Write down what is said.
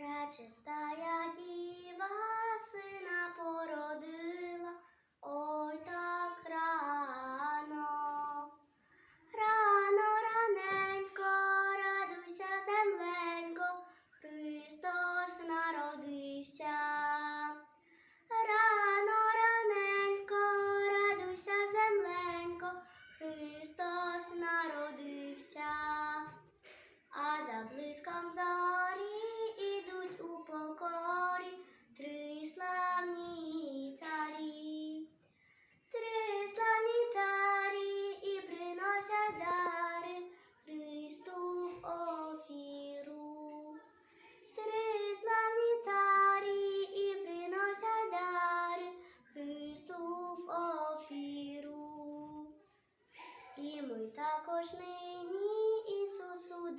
Rajas Daya. Даруй також нині Ісусу